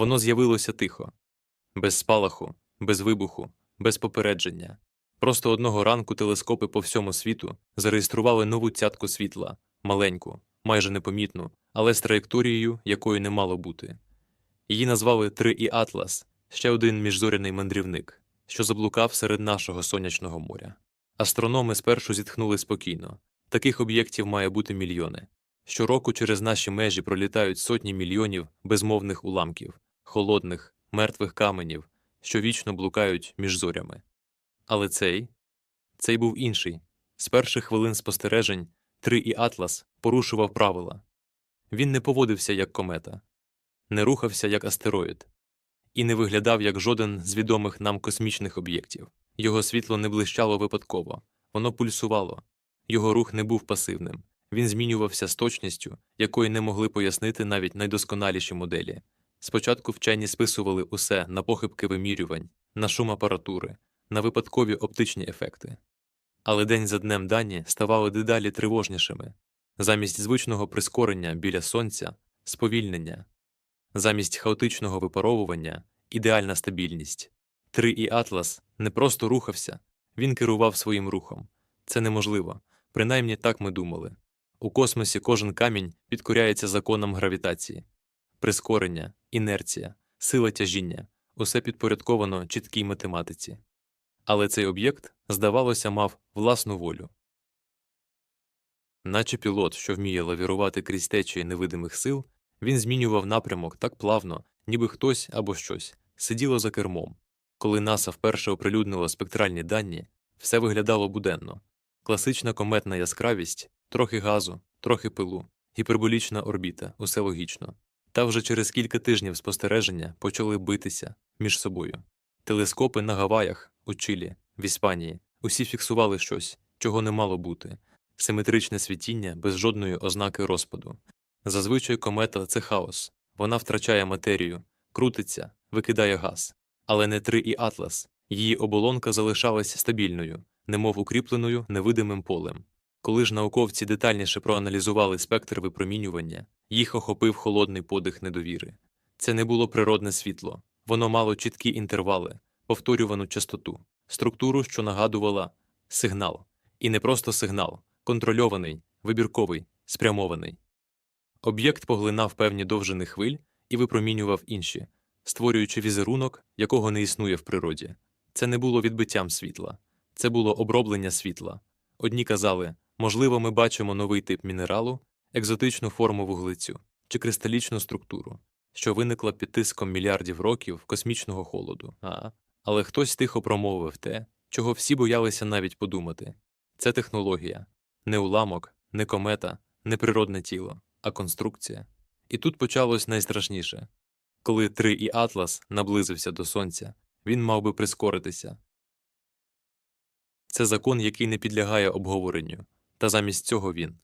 Воно з'явилося тихо, без спалаху, без вибуху, без попередження. Просто одного ранку телескопи по всьому світу зареєстрували нову цятку світла, маленьку, майже непомітну, але з траєкторією, якої не мало бути. Її назвали 3 і Атлас, ще один міжзоряний мандрівник, що заблукав серед нашого сонячного моря. Астрономи спершу зітхнули спокійно. Таких об'єктів має бути мільйони. Щороку через наші межі пролітають сотні мільйонів безмовних уламків, холодних, мертвих каменів, що вічно блукають між зорями. Але цей цей був інший. З перших хвилин спостережень Три і Атлас порушував правила. Він не поводився як комета, не рухався як астероїд і не виглядав як жоден з відомих нам космічних об'єктів. Його світло не блищало випадково, воно пульсувало, його рух не був пасивним, він змінювався з точністю, якої не могли пояснити навіть найдосконаліші моделі. Спочатку вчені списували усе на похибки вимірювань, на шум апаратури, на випадкові оптичні ефекти. Але день за днем дані ставали дедалі тривожнішими замість звичного прискорення біля сонця сповільнення, замість хаотичного випаровування ідеальна стабільність. Три і Атлас не просто рухався, він керував своїм рухом. Це неможливо, принаймні так ми думали. У космосі кожен камінь підкоряється законам гравітації, прискорення, інерція, сила тяжіння усе підпорядковано чіткій математиці. Але цей об'єкт, здавалося, мав власну волю. Наче пілот, що вміє лавірувати крізь течії невидимих сил, він змінював напрямок так плавно, ніби хтось або щось сиділо за кермом. Коли НАСА вперше оприлюднило спектральні дані, все виглядало буденно класична кометна яскравість, трохи газу, трохи пилу, гіперболічна орбіта, усе логічно. Та вже через кілька тижнів спостереження почали битися між собою. Телескопи на Гаваях, у Чилі, в Іспанії усі фіксували щось, чого не мало бути симетричне світіння без жодної ознаки розпаду. Зазвичай комета це хаос, вона втрачає матерію, крутиться, викидає газ. Але не три і Атлас, її оболонка залишалась стабільною, немов укріпленою невидимим полем. Коли ж науковці детальніше проаналізували спектр випромінювання, їх охопив холодний подих недовіри. Це не було природне світло, воно мало чіткі інтервали, повторювану частоту, структуру, що нагадувала сигнал. І не просто сигнал, контрольований, вибірковий, спрямований. Об'єкт поглинав певні довжини хвиль і випромінював інші, створюючи візерунок, якого не існує в природі. Це не було відбиттям світла, це було оброблення світла. Одні казали, можливо, ми бачимо новий тип мінералу, екзотичну форму вуглецю чи кристалічну структуру, що виникла під тиском мільярдів років космічного холоду. А, але хтось тихо промовив те, чого всі боялися навіть подумати це технологія, не уламок, не комета, не природне тіло, а конструкція. І тут почалось найстрашніше. Коли три і Атлас наблизився до сонця, він мав би прискоритися. Це закон, який не підлягає обговоренню, та замість цього він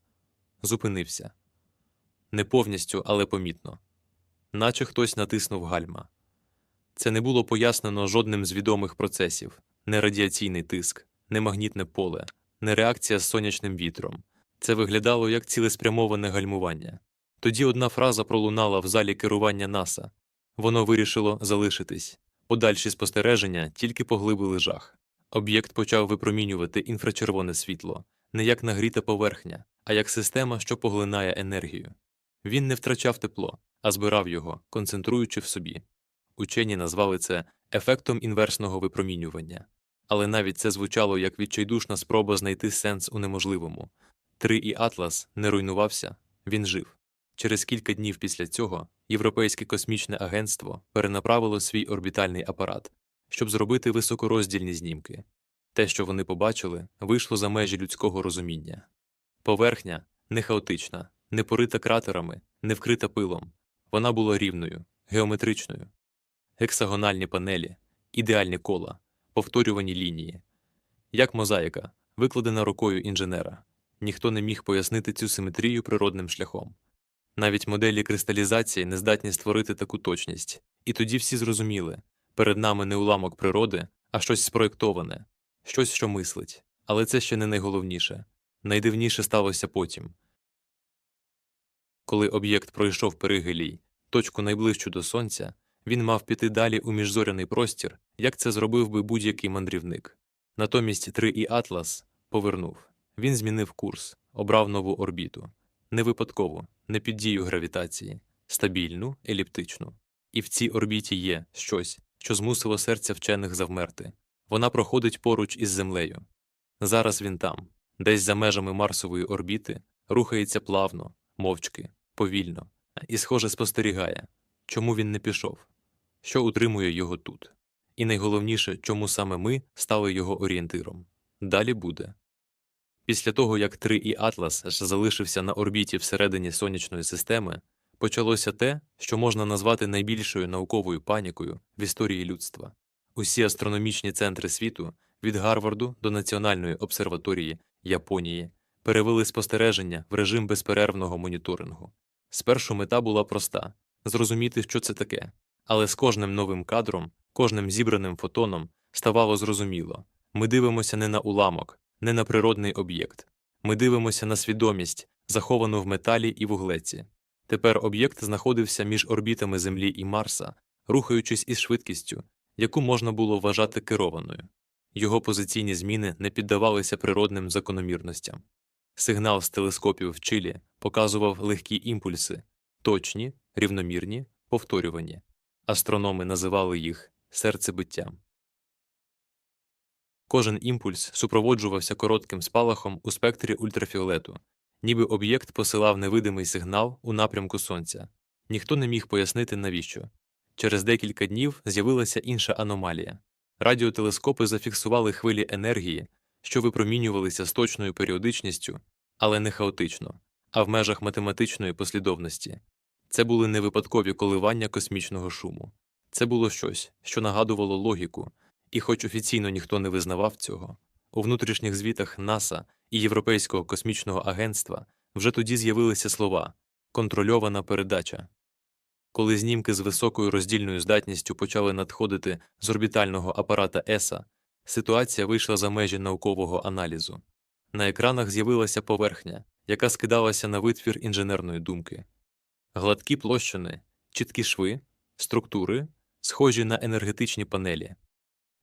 зупинився не повністю, але помітно, наче хтось натиснув гальма. Це не було пояснено жодним з відомих процесів не радіаційний тиск, не магнітне поле, не реакція з сонячним вітром. Це виглядало як цілеспрямоване гальмування. Тоді одна фраза пролунала в залі керування НАСА воно вирішило залишитись. Подальші спостереження тільки поглибили жах. Об'єкт почав випромінювати інфрачервоне світло не як нагріта поверхня, а як система, що поглинає енергію. Він не втрачав тепло, а збирав його, концентруючи в собі. Учені назвали це ефектом інверсного випромінювання. Але навіть це звучало як відчайдушна спроба знайти сенс у неможливому. Три і Атлас не руйнувався, він жив. Через кілька днів після цього Європейське космічне агентство перенаправило свій орбітальний апарат, щоб зробити високороздільні знімки. Те, що вони побачили, вийшло за межі людського розуміння. Поверхня не хаотична, не порита кратерами, не вкрита пилом. Вона була рівною, геометричною, гексагональні панелі, ідеальні кола, повторювані лінії, як мозаїка, викладена рукою інженера. Ніхто не міг пояснити цю симетрію природним шляхом. Навіть моделі кристалізації не здатні створити таку точність, і тоді всі зрозуміли перед нами не уламок природи, а щось спроєктоване, щось, що мислить. Але це ще не найголовніше. Найдивніше сталося потім. Коли об'єкт пройшов перигелій, точку найближчу до сонця, Він мав піти далі у міжзоряний простір, як це зробив би будь-який мандрівник. Натомість 3І Атлас повернув. Він змінив курс, обрав нову орбіту. Не випадково, не під дією гравітації, стабільну, еліптичну. І в цій орбіті є щось, що змусило серця вчених завмерти. Вона проходить поруч із Землею. Зараз він там, десь за межами Марсової орбіти, рухається плавно, мовчки, повільно, і, схоже, спостерігає, чому він не пішов, що утримує його тут. І найголовніше, чому саме ми стали його орієнтиром. Далі буде. Після того, як 3І Атлас залишився на орбіті всередині сонячної системи, почалося те, що можна назвати найбільшою науковою панікою в історії людства. Усі астрономічні центри світу від Гарварду до Національної обсерваторії Японії перевели спостереження в режим безперервного моніторингу. Спершу мета була проста зрозуміти, що це таке, але з кожним новим кадром, кожним зібраним фотоном ставало зрозуміло ми дивимося не на уламок, не на природний об'єкт. Ми дивимося на свідомість, заховану в металі і вуглеці. Тепер об'єкт знаходився між орбітами Землі і Марса, рухаючись із швидкістю, яку можна було вважати керованою. Його позиційні зміни не піддавалися природним закономірностям. Сигнал з телескопів в Чилі показував легкі імпульси, точні, рівномірні, повторювані. Астрономи називали їх серцебиттям. Кожен імпульс супроводжувався коротким спалахом у спектрі ультрафіолету, ніби об'єкт посилав невидимий сигнал у напрямку сонця. Ніхто не міг пояснити, навіщо. Через декілька днів з'явилася інша аномалія. Радіотелескопи зафіксували хвилі енергії, що випромінювалися з точною періодичністю, але не хаотично, а в межах математичної послідовності. Це були не випадкові коливання космічного шуму. Це було щось, що нагадувало логіку, і, хоч офіційно ніхто не визнавав цього, у внутрішніх звітах НАСА і Європейського космічного агентства вже тоді з'явилися слова контрольована передача. Коли знімки з високою роздільною здатністю почали надходити з орбітального апарата ЕСА, ситуація вийшла за межі наукового аналізу. На екранах з'явилася поверхня, яка скидалася на витвір інженерної думки. Гладкі площини, чіткі шви, структури, схожі на енергетичні панелі,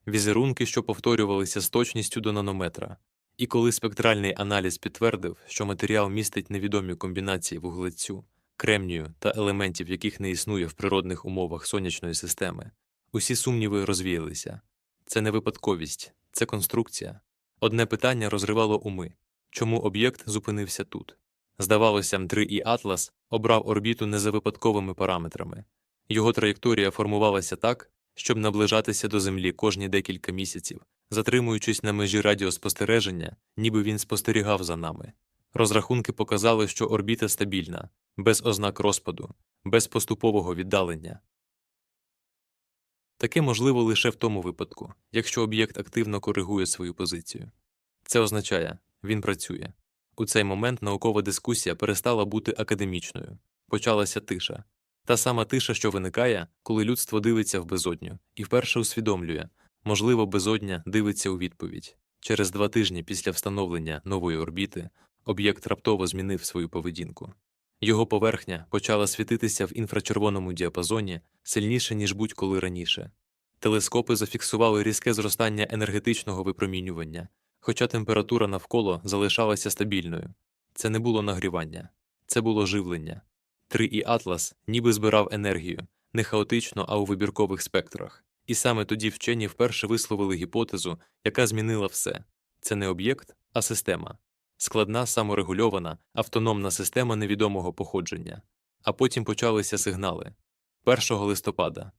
візерунки, що повторювалися з точністю до нанометра. І коли спектральний аналіз підтвердив, що матеріал містить невідомі комбінації вуглецю, кремнію та елементів, яких не існує в природних умовах сонячної системи, усі сумніви розвіялися. Це не випадковість, це конструкція. Одне питання розривало уми чому об'єкт зупинився тут? Здавалося, М3 і Атлас обрав орбіту не за випадковими параметрами. Його траєкторія формувалася так, щоб наближатися до Землі кожні декілька місяців, затримуючись на межі радіоспостереження, ніби він спостерігав за нами. Розрахунки показали, що орбіта стабільна, без ознак розпаду, без поступового віддалення. Таке можливо лише в тому випадку, якщо об'єкт активно коригує свою позицію. Це означає, він працює. У цей момент наукова дискусія перестала бути академічною, почалася тиша. Та сама тиша, що виникає, коли людство дивиться в безодню, і вперше усвідомлює можливо, безодня дивиться у відповідь. Через два тижні після встановлення нової орбіти об'єкт раптово змінив свою поведінку. Його поверхня почала світитися в інфрачервоному діапазоні сильніше, ніж будь-коли раніше. Телескопи зафіксували різке зростання енергетичного випромінювання, хоча температура навколо залишалася стабільною. Це не було нагрівання, це було живлення. Три і Атлас ніби збирав енергію, не хаотично, а у вибіркових спектрах. І саме тоді вчені вперше висловили гіпотезу, яка змінила все це не об'єкт, а система складна, саморегульована, автономна система невідомого походження. А потім почалися сигнали 1 листопада.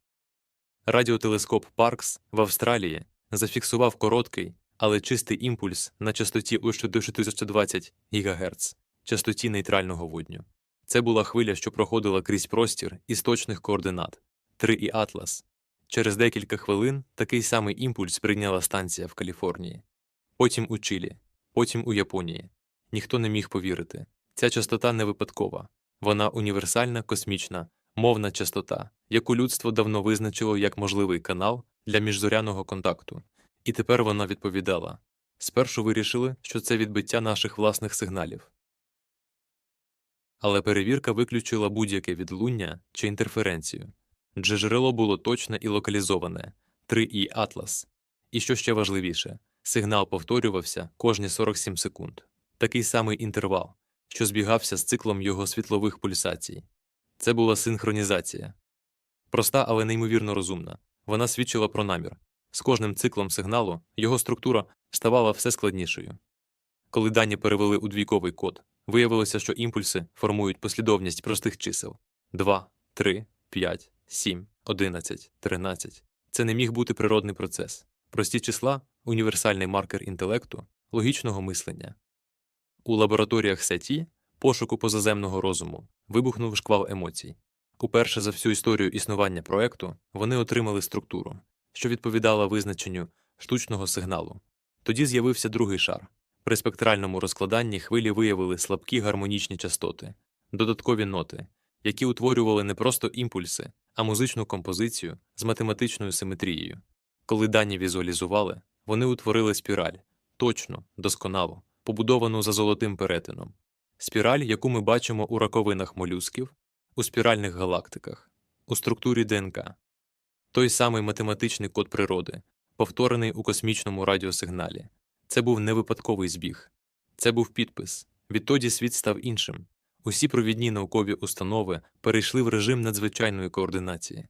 Радіотелескоп Паркс в Австралії зафіксував короткий, але чистий імпульс на частоті у 420 ГГц, частоті нейтрального водню. Це була хвиля, що проходила крізь простір із точних координат 3 і Атлас. Через декілька хвилин такий самий імпульс прийняла станція в Каліфорнії, потім у Чилі, потім у Японії. Ніхто не міг повірити. Ця частота не випадкова, вона універсальна, космічна, мовна частота, яку людство давно визначило як можливий канал для міжзоряного контакту, і тепер вона відповідала спершу вирішили, що це відбиття наших власних сигналів. Але перевірка виключила будь-яке відлуння чи інтерференцію. Джерело було точне і локалізоване 3І Атлас. І що ще важливіше, сигнал повторювався кожні 47 секунд. Такий самий інтервал, що збігався з циклом його світлових пульсацій. Це була синхронізація. Проста, але неймовірно розумна. Вона свідчила про намір. З кожним циклом сигналу його структура ставала все складнішою. Коли дані перевели у двійковий код, виявилося, що імпульси формують послідовність простих чисел 2, 3, 5, 7, 11, 13. Це не міг бути природний процес. Прості числа універсальний маркер інтелекту, логічного мислення. У лабораторіях СЕТІ, пошуку позаземного розуму, вибухнув шквал емоцій. Уперше за всю історію існування проекту вони отримали структуру, що відповідала визначенню штучного сигналу. Тоді з'явився другий шар. При спектральному розкладанні хвилі виявили слабкі гармонічні частоти, додаткові ноти, які утворювали не просто імпульси, а музичну композицію з математичною симетрією. Коли дані візуалізували, вони утворили спіраль точну, досконалу, побудовану за золотим перетином. Спіраль, яку ми бачимо у раковинах молюсків, у спіральних галактиках, у структурі ДНК. Той самий математичний код природи, повторений у космічному радіосигналі. Це був не випадковий збіг. Це був підпис. Відтоді світ став іншим. Усі провідні наукові установи перейшли в режим надзвичайної координації.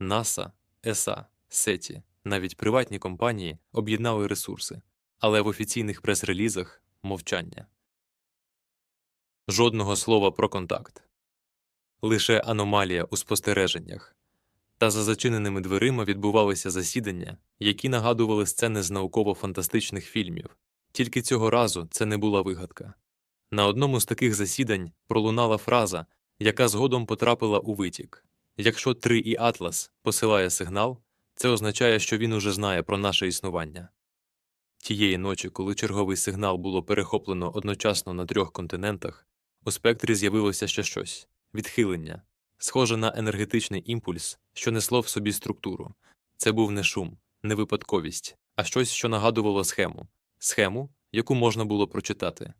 НАСА, ЕСА, СЕТІ, навіть приватні компанії об'єднали ресурси, але в офіційних прес-релізах мовчання. Жодного слова про контакт. Лише аномалія у спостереженнях. Та за зачиненими дверима відбувалися засідання, які нагадували сцени з науково-фантастичних фільмів. Тільки цього разу це не була вигадка. На одному з таких засідань пролунала фраза, яка згодом потрапила у витік якщо 3 і Атлас посилає сигнал, це означає, що він уже знає про наше існування. Тієї ночі, коли черговий сигнал було перехоплено одночасно на трьох континентах, у спектрі з'явилося ще щось відхилення, схоже на енергетичний імпульс, що несло в собі структуру. Це був не шум, не випадковість, а щось, що нагадувало схему, схему, яку можна було прочитати.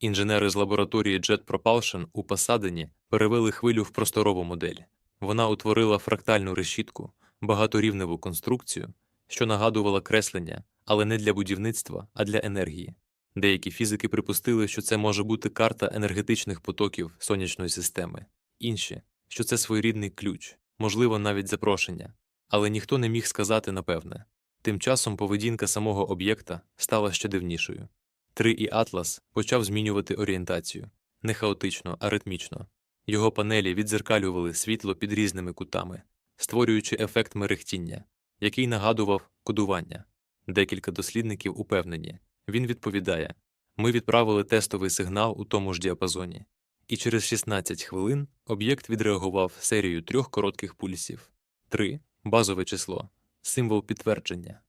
Інженери з лабораторії Jet Propulsion у Пасадені перевели хвилю в просторову модель. Вона утворила фрактальну решітку, багаторівневу конструкцію, що нагадувала креслення, але не для будівництва, а для енергії. Деякі фізики припустили, що це може бути карта енергетичних потоків сонячної системи, інші, що це своєрідний ключ, можливо, навіть запрошення, але ніхто не міг сказати напевне. Тим часом поведінка самого об'єкта стала ще дивнішою. Три і Атлас почав змінювати орієнтацію не хаотично, а ритмічно. Його панелі відзеркалювали світло під різними кутами, створюючи ефект мерехтіння, який нагадував кодування. Декілька дослідників упевнені, він відповідає ми відправили тестовий сигнал у тому ж діапазоні, і через 16 хвилин об'єкт відреагував серію трьох коротких пульсів 3 базове число, символ підтвердження.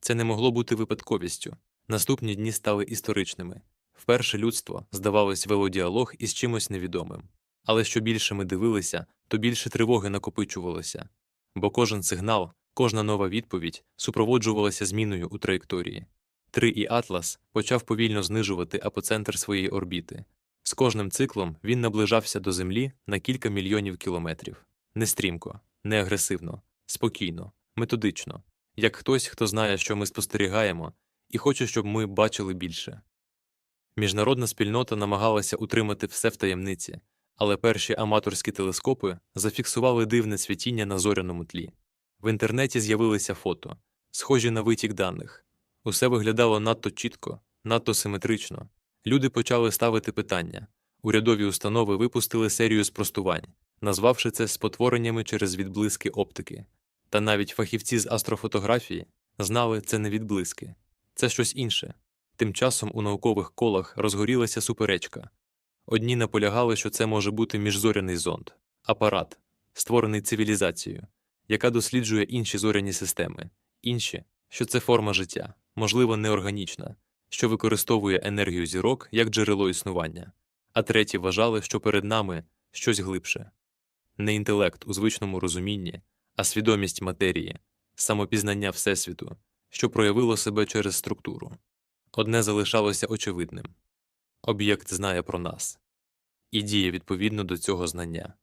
Це не могло бути випадковістю. Наступні дні стали історичними. Вперше людство, здавалось, вело діалог із чимось невідомим. Але що більше ми дивилися, то більше тривоги накопичувалося, бо кожен сигнал, кожна нова відповідь супроводжувалася зміною у траєкторії. Три і Атлас почав повільно знижувати апоцентр своєї орбіти. З кожним циклом він наближався до Землі на кілька мільйонів кілометрів. Не стрімко, не агресивно, спокійно, методично, як хтось, хто знає, що ми спостерігаємо, і хоче, щоб ми бачили більше. Міжнародна спільнота намагалася утримати все в таємниці, але перші аматорські телескопи зафіксували дивне світіння на зоряному тлі. В інтернеті з'явилися фото, схожі на витік даних. Усе виглядало надто чітко, надто симетрично. Люди почали ставити питання. Урядові установи випустили серію спростувань, назвавши це спотвореннями через відблиски оптики. Та навіть фахівці з астрофотографії знали це не відблиски, це щось інше. Тим часом у наукових колах розгорілася суперечка. Одні наполягали, що це може бути міжзоряний зонд, апарат, створений цивілізацією, яка досліджує інші зоряні системи, інші, що це форма життя, можливо, неорганічна, що використовує енергію зірок як джерело існування, а треті вважали, що перед нами щось глибше не інтелект у звичному розумінні, а свідомість матерії, самопізнання Всесвіту, що проявило себе через структуру. Одне залишалося очевидним об'єкт знає про нас і діє відповідно до цього знання.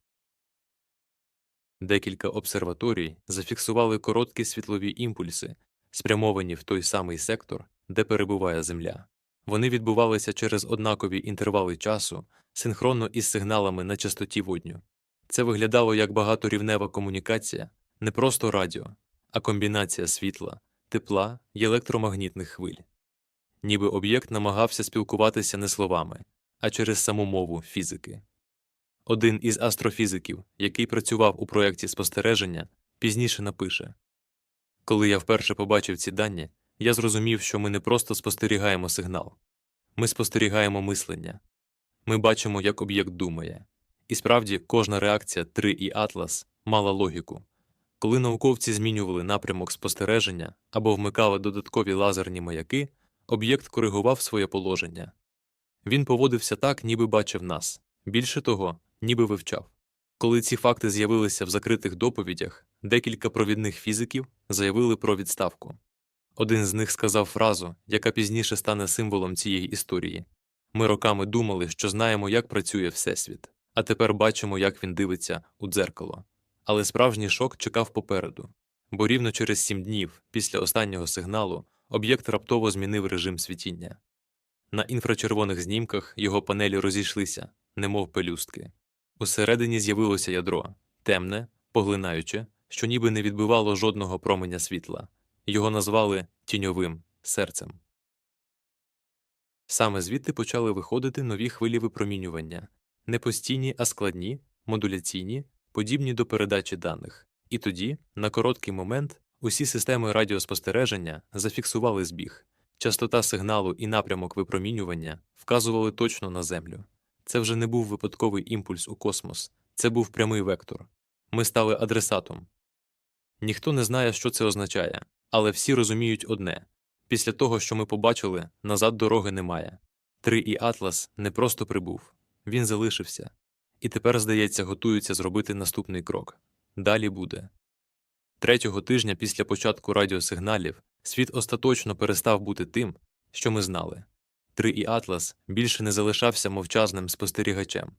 Декілька обсерваторій зафіксували короткі світлові імпульси, спрямовані в той самий сектор, де перебуває Земля. Вони відбувалися через однакові інтервали часу, синхронно із сигналами на частоті водню. Це виглядало як багаторівнева комунікація, не просто радіо, а комбінація світла, тепла й електромагнітних хвиль. Ніби об'єкт намагався спілкуватися не словами, а через саму мову фізики. Один із астрофізиків, який працював у проєкті спостереження, пізніше напише Коли я вперше побачив ці дані, я зрозумів, що ми не просто спостерігаємо сигнал, ми спостерігаємо мислення. Ми бачимо, як об'єкт думає. І справді кожна реакція 3 і Атлас мала логіку. Коли науковці змінювали напрямок спостереження або вмикали додаткові лазерні маяки, об'єкт коригував своє положення. Він поводився так, ніби бачив нас, більше того, ніби вивчав. Коли ці факти з'явилися в закритих доповідях, декілька провідних фізиків заявили про відставку. Один з них сказав фразу, яка пізніше стане символом цієї історії ми роками думали, що знаємо, як працює Всесвіт, а тепер бачимо, як він дивиться у дзеркало. Але справжній шок чекав попереду, бо рівно через сім днів після останнього сигналу об'єкт раптово змінив режим світіння. На інфрачервоних знімках його панелі розійшлися, немов пелюстки. Усередині з'явилося ядро темне, поглинаюче, що ніби не відбивало жодного променя світла. Його назвали тіньовим серцем. Саме звідти почали виходити нові хвилі випромінювання не постійні, а складні, модуляційні, подібні до передачі даних. І тоді, на короткий момент, усі системи радіоспостереження зафіксували збіг. Частота сигналу і напрямок випромінювання вказували точно на Землю. Це вже не був випадковий імпульс у космос, це був прямий вектор. Ми стали адресатом. Ніхто не знає, що це означає, але всі розуміють одне після того, що ми побачили, назад дороги немає. Три і Атлас не просто прибув, він залишився. І тепер, здається, готуються зробити наступний крок. Далі буде. Третього тижня після початку радіосигналів світ остаточно перестав бути тим, що ми знали. Три і Атлас більше не залишався мовчазним спостерігачем.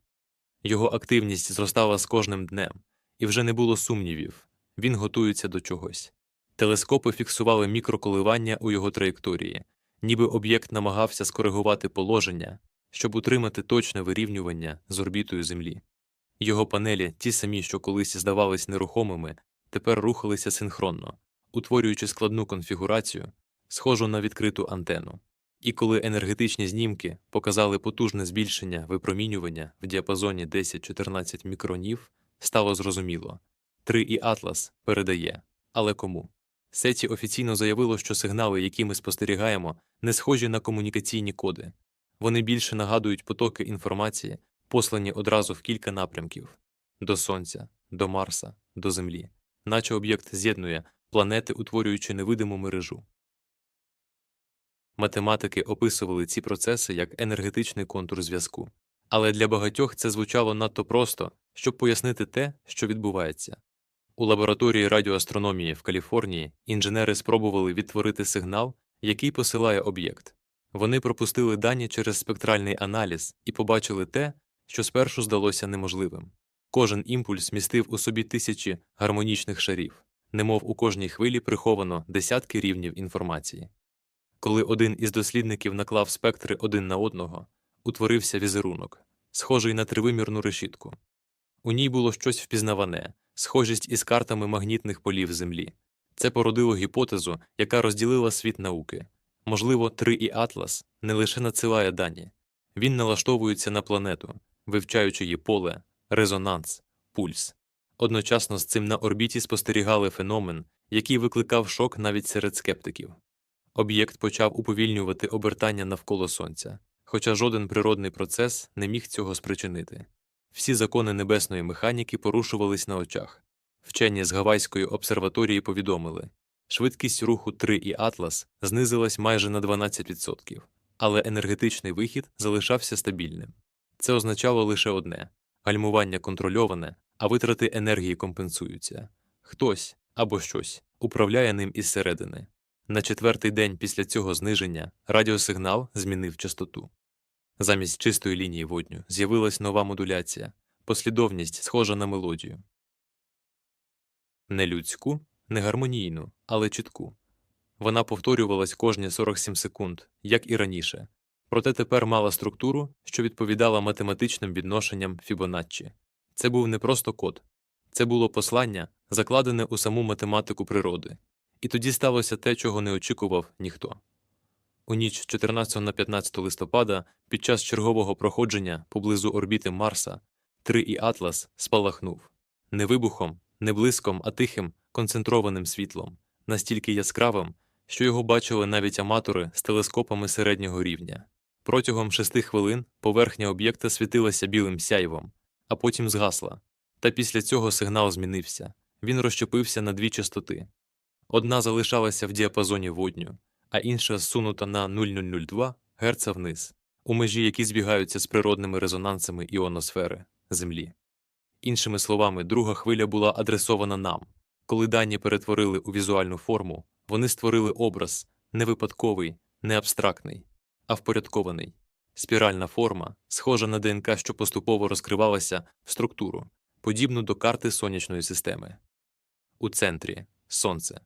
Його активність зростала з кожним днем, і вже не було сумнівів він готується до чогось. Телескопи фіксували мікроколивання у його траєкторії, ніби об'єкт намагався скоригувати положення, щоб утримати точне вирівнювання з орбітою Землі. Його панелі, ті самі, що колись здавались нерухомими, тепер рухалися синхронно, утворюючи складну конфігурацію, схожу на відкриту антенну. І коли енергетичні знімки показали потужне збільшення випромінювання в діапазоні 10-14 мікронів, стало зрозуміло 3 і Атлас передає, але кому? Сеті офіційно заявило, що сигнали, які ми спостерігаємо, не схожі на комунікаційні коди. Вони більше нагадують потоки інформації, послані одразу в кілька напрямків до Сонця, до Марса, до Землі, наче об'єкт з'єднує планети, утворюючи невидиму мережу. Математики описували ці процеси як енергетичний контур зв'язку, але для багатьох це звучало надто просто, щоб пояснити те, що відбувається. У лабораторії радіоастрономії в Каліфорнії інженери спробували відтворити сигнал, який посилає об'єкт. Вони пропустили дані через спектральний аналіз і побачили те, що спершу здалося неможливим. Кожен імпульс містив у собі тисячі гармонічних шарів, немов у кожній хвилі приховано десятки рівнів інформації. Коли один із дослідників наклав спектри один на одного, утворився візерунок, схожий на тривимірну решітку. У ній було щось впізнаване, схожість із картами магнітних полів Землі. Це породило гіпотезу, яка розділила світ науки. Можливо, 3 і Атлас не лише надсилає дані, він налаштовується на планету, вивчаючи її поле, резонанс, пульс. Одночасно з цим на орбіті спостерігали феномен, який викликав шок навіть серед скептиків. Об'єкт почав уповільнювати обертання навколо Сонця, хоча жоден природний процес не міг цього спричинити. Всі закони небесної механіки порушувались на очах. Вчені з Гавайської обсерваторії повідомили швидкість руху 3 і Атлас знизилась майже на 12%, але енергетичний вихід залишався стабільним. Це означало лише одне гальмування контрольоване, а витрати енергії компенсуються. Хтось або щось управляє ним із середини. На четвертий день після цього зниження радіосигнал змінив частоту. Замість чистої лінії водню з'явилась нова модуляція, послідовність, схожа на мелодію. Не людську, не гармонійну, але чітку. Вона повторювалась кожні 47 секунд, як і раніше, проте тепер мала структуру, що відповідала математичним відношенням Фібоначчі. Це був не просто код, це було послання, закладене у саму математику природи. І тоді сталося те, чого не очікував ніхто. У ніч 14 на 15 листопада, під час чергового проходження поблизу орбіти Марса, 3 і Атлас спалахнув не вибухом, не блиском, а тихим, концентрованим світлом, настільки яскравим, що його бачили навіть аматори з телескопами середнього рівня. Протягом шести хвилин поверхня об'єкта світилася білим сяйвом, а потім згасла. Та після цього сигнал змінився він розщепився на дві частоти. Одна залишалася в діапазоні водню, а інша зсунута на 0002 Гц вниз, у межі які збігаються з природними резонансами іоносфери Землі. Іншими словами, друга хвиля була адресована нам. Коли дані перетворили у візуальну форму, вони створили образ не випадковий, не абстрактний, а впорядкований. Спіральна форма, схожа на ДНК, що поступово розкривалася в структуру, подібну до карти сонячної системи. У центрі Сонце.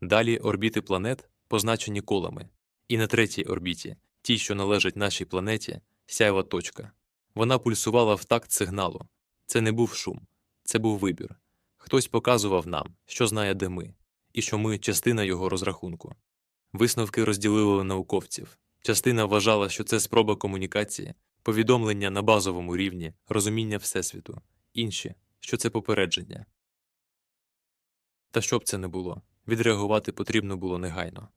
Далі орбіти планет позначені колами, і на третій орбіті, тій, що належить нашій планеті, сяйва точка. Вона пульсувала в такт сигналу. Це не був шум, це був вибір. Хтось показував нам, що знає, де ми, і що ми частина його розрахунку. Висновки розділили науковців. Частина вважала, що це спроба комунікації, повідомлення на базовому рівні, розуміння Всесвіту, інші, що це попередження. Та що б це не було, відреагувати потрібно було негайно.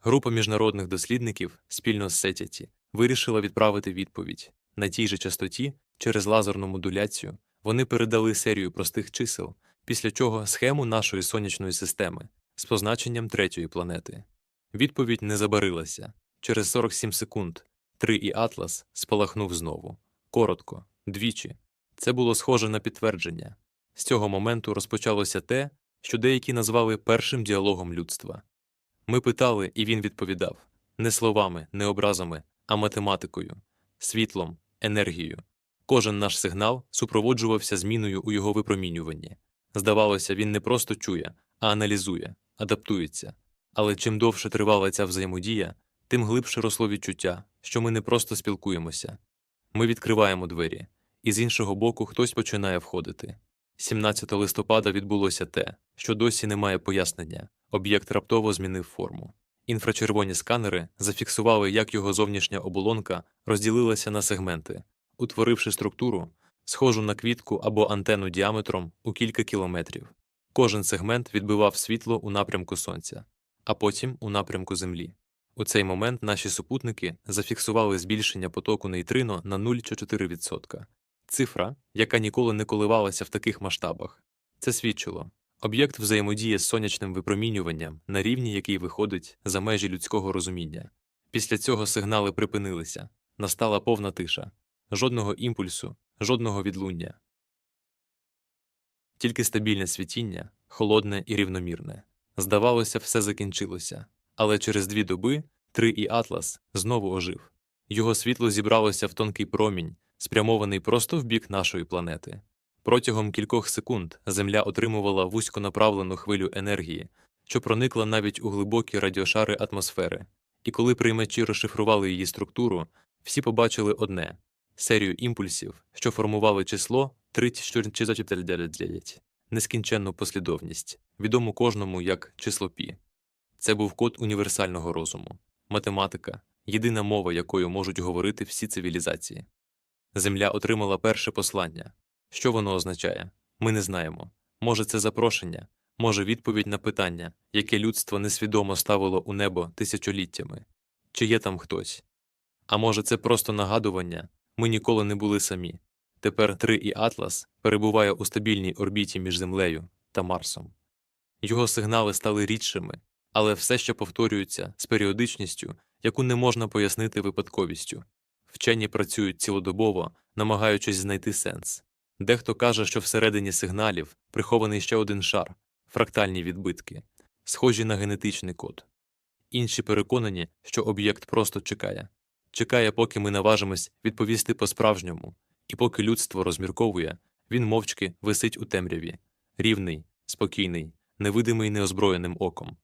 Група міжнародних дослідників спільно з Сетяті вирішила відправити відповідь на тій же частоті через лазерну модуляцію. Вони передали серію простих чисел, після чого схему нашої сонячної системи з позначенням третьої планети. Відповідь не забарилася. Через 47 секунд 3 і Атлас спалахнув знову. Коротко, двічі. Це було схоже на підтвердження. З цього моменту розпочалося те, що деякі назвали першим діалогом людства. Ми питали, і він відповідав не словами, не образами, а математикою, світлом, енергією. Кожен наш сигнал супроводжувався зміною у його випромінюванні. Здавалося, він не просто чує, а аналізує, адаптується. Але чим довше тривала ця взаємодія, тим глибше росло відчуття, що ми не просто спілкуємося. Ми відкриваємо двері, і з іншого боку хтось починає входити. 17 листопада відбулося те, що досі не має пояснення об'єкт раптово змінив форму. Інфрачервоні сканери зафіксували, як його зовнішня оболонка розділилася на сегменти, утворивши структуру, схожу на квітку або антенну діаметром у кілька кілометрів. Кожен сегмент відбивав світло у напрямку Сонця, а потім у напрямку Землі. У цей момент наші супутники зафіксували збільшення потоку нейтрино на 0,4%. Цифра, яка ніколи не коливалася в таких масштабах. Це свідчило об'єкт взаємодіє з сонячним випромінюванням на рівні, який виходить за межі людського розуміння. Після цього сигнали припинилися, настала повна тиша, жодного імпульсу, жодного відлуння. Тільки стабільне світіння, холодне і рівномірне. Здавалося, все закінчилося, але через дві доби три і Атлас знову ожив. Його світло зібралося в тонкий промінь, спрямований просто в бік нашої планети. Протягом кількох секунд Земля отримувала вузьконаправлену хвилю енергії, що проникла навіть у глибокі радіошари атмосфери, і коли приймачі розшифрували її структуру, всі побачили одне серію імпульсів, що формували число 3499, нескінченну послідовність, відому кожному як число пі. Це був код універсального розуму, математика, єдина мова, якою можуть говорити всі цивілізації. Земля отримала перше послання. Що воно означає? Ми не знаємо. Може, це запрошення, може, відповідь на питання, яке людство несвідомо ставило у небо тисячоліттями, чи є там хтось. А може, це просто нагадування ми ніколи не були самі. Тепер три і Атлас перебуває у стабільній орбіті між Землею та Марсом. Його сигнали стали рідшими, але все ще повторюються з періодичністю, яку не можна пояснити випадковістю. Вчені працюють цілодобово, намагаючись знайти сенс. Дехто каже, що всередині сигналів прихований ще один шар фрактальні відбитки, схожі на генетичний код. Інші переконані, що об'єкт просто чекає, чекає, поки ми наважимось відповісти по-справжньому, і поки людство розмірковує, він мовчки висить у темряві, рівний, спокійний, невидимий неозброєним оком,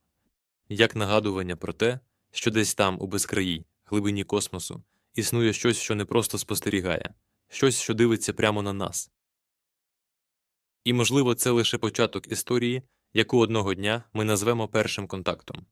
як нагадування про те, що десь там, у безкраїй, глибині космосу, існує щось, що не просто спостерігає, щось, що дивиться прямо на нас. І, можливо, це лише початок історії, яку одного дня ми назвемо першим контактом.